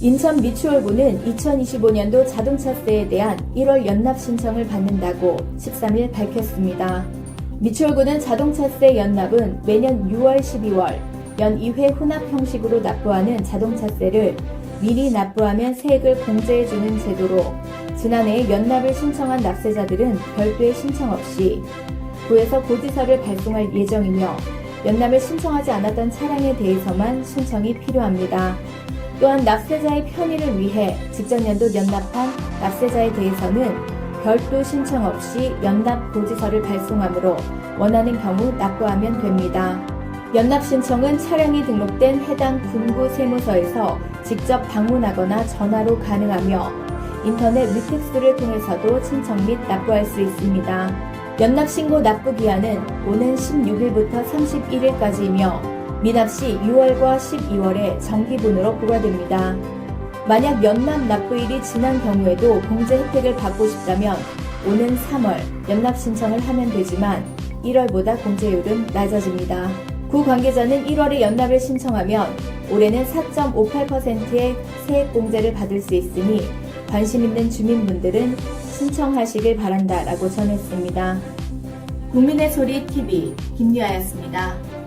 인천 미추홀구는 2025년도 자동차세에 대한 1월 연납 신청을 받는다고 13일 밝혔습니다. 미추홀구는 자동차세 연납은 매년 6월, 12월 연 2회 혼합 형식으로 납부하는 자동차세를 미리 납부하면 세액을 공제해주는 제도로 지난해 연납을 신청한 납세자들은 별도의 신청 없이 구에서 고지서를 발송할 예정이며 연납을 신청하지 않았던 차량에 대해서만 신청이 필요합니다. 또한 납세자의 편의를 위해 직전 연도 연납한 납세자에 대해서는 별도 신청 없이 연납 고지서를 발송하므로 원하는 경우 납부하면 됩니다. 연납 신청은 차량이 등록된 해당 분구 세무서에서 직접 방문하거나 전화로 가능하며 인터넷 위택스를 통해서도 신청 및 납부할 수 있습니다. 연납 신고 납부 기한은 오는 16일부터 31일까지이며 미납 시 6월과 12월에 정기분으로 부과됩니다. 만약 연납 납부일이 지난 경우에도 공제 혜택을 받고 싶다면 오는 3월 연납 신청을 하면 되지만 1월보다 공제율은 낮아집니다. 구 관계자는 1월에 연납을 신청하면 올해는 4.58%의 세액 공제를 받을 수 있으니 관심 있는 주민분들은 신청하시길 바란다라고 전했습니다. 국민의 소리 TV 김유아였습니다.